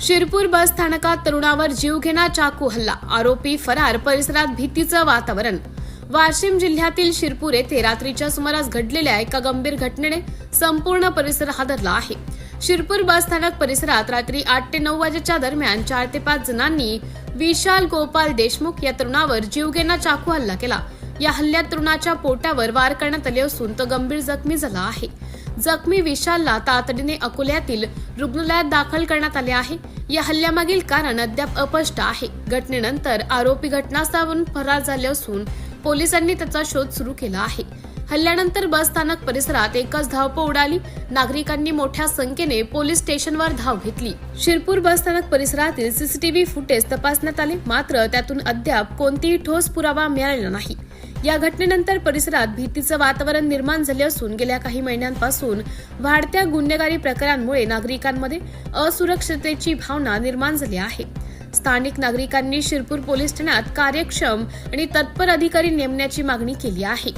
शिरपूर बस स्थानकात तरुणावर जीवघेणा चाकू हल्ला. आरोपी फरार परिसरात भीतीचं वातावरण. वाशिम जिल्ह्यातील शिरपूर येथे रात्रीच्या सुमारास घडलेल्या एका गंभीर घटनेने संपूर्ण परिसर हादरला आहे. शिरपूर बस स्थानक परिसरात रात्री आठ ते नऊ वाजेच्या दरम्यान चार ते पाच जणांनी विशाल गोपाल देशमुख या तरुणावर जीवघेणा चाकू हल्ला केला. या हल्ल्यात तरुणाच्या पोटावर वार करण्यात आले असून तो गंभीर जखमी झाला आहे. जखमी विशालला तातडीने अकोल्यातील रुग्णालयात दाखल करण्यात आले आहे. या हल्ल्यामागील कारण अद्याप अपष्ट आहे. घटनेनंतर आरोपी घटनास्थळावरून फरार झाले असून पोलिसांनी त्याचा शोध सुरू केला आहे. हल्ल्यानंतर बस स्थानक परिसरात एकच धावपळ उडाली. नागरिकांनी मोठ्या संख्येने पोलीस स्टेशनवर धाव घेतली. शिरपूर बस स्थानक परिसरातील सीसीटीव्ही फुटेज तपासण्यात आले. मात्र त्यातून अद्याप कोणतीही ठोस पुरावा मिळालेला नाही. या घटनेनंतर परिसरात भीतीचं वातावरण निर्माण झाले असून गेल्या काही महिन्यांपासून वाढत्या गुन्हेगारी प्रकारांमुळे नागरिकांमध्ये असुरक्षिततेची भावना निर्माण झाली आहे. स्थानिक नागरिकांनी शिरपूर पोलीस ठाण्यात कार्यक्षम आणि तत्पर अधिकारी नेमण्याची मागणी केली आहे.